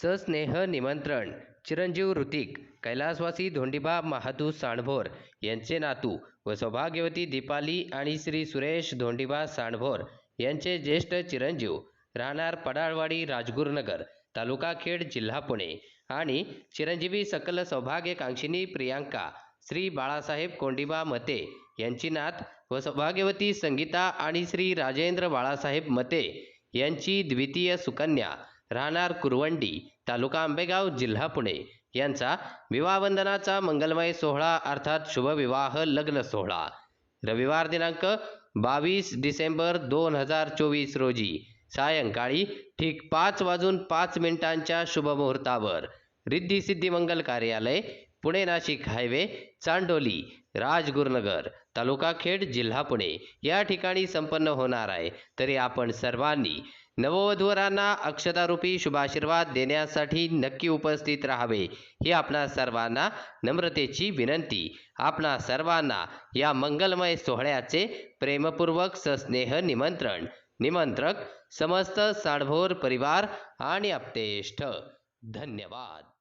सस्नेह निमंत्रण चिरंजीव ऋतिक कैलासवासी धोंडीबा महादू सांडभोर यांचे नातू व सौभाग्यवती दीपाली आणि श्री सुरेश धोंडीबा सांडभोर यांचे ज्येष्ठ चिरंजीव राहणार पडाळवाडी राजगुरुनगर तालुका खेड जिल्हा पुणे. आणि चिरंजीवी सकल सौभाग्यकांक्षिनी प्रियांका श्री बाळासाहेब कोंडिबा मते यांची नात व सौभाग्यवती संगीता आणि श्री राजेंद्र बाळासाहेब मते यांची द्वितीय सुकन्या. राहणार कुरवंडी तालुका आंबेगाव जिल्हा पुणे. यांचा विवाहवंदनाचा मंगलमय सोहळा अर्थात शुभविवाह लग्न सोहळा. रविवार दिनांक बावीस डिसेंबर दोन हजार चोवीस रोजी. सायंकाळी ठीक पाच वाजून पाच मिनिटांच्या शुभमुहूर्तावर रिद्धी सिद्धी मंगल कार्यालय पुणे नाशिक हायवे चांडोली राजगुरुनगर तालुका खेड जिल्हा पुणे. या ठिकाणी संपन्न होणार आहे. तरी आपण सर्वांनी नववधूवरांना अक्षतारूपी शुभाशीर्वाद देण्यासाठी नक्की उपस्थित राहावे ही आपणा सर्वांना नम्रतेची विनंती. आपणा सर्वांना या मंगलमय सोहळ्याचे प्रेमपूर्वक सस्नेह निमंत्रण. निमंत्रक समस्त साडभोर परिवार आणि आपतेष्ठ धन्यवाद.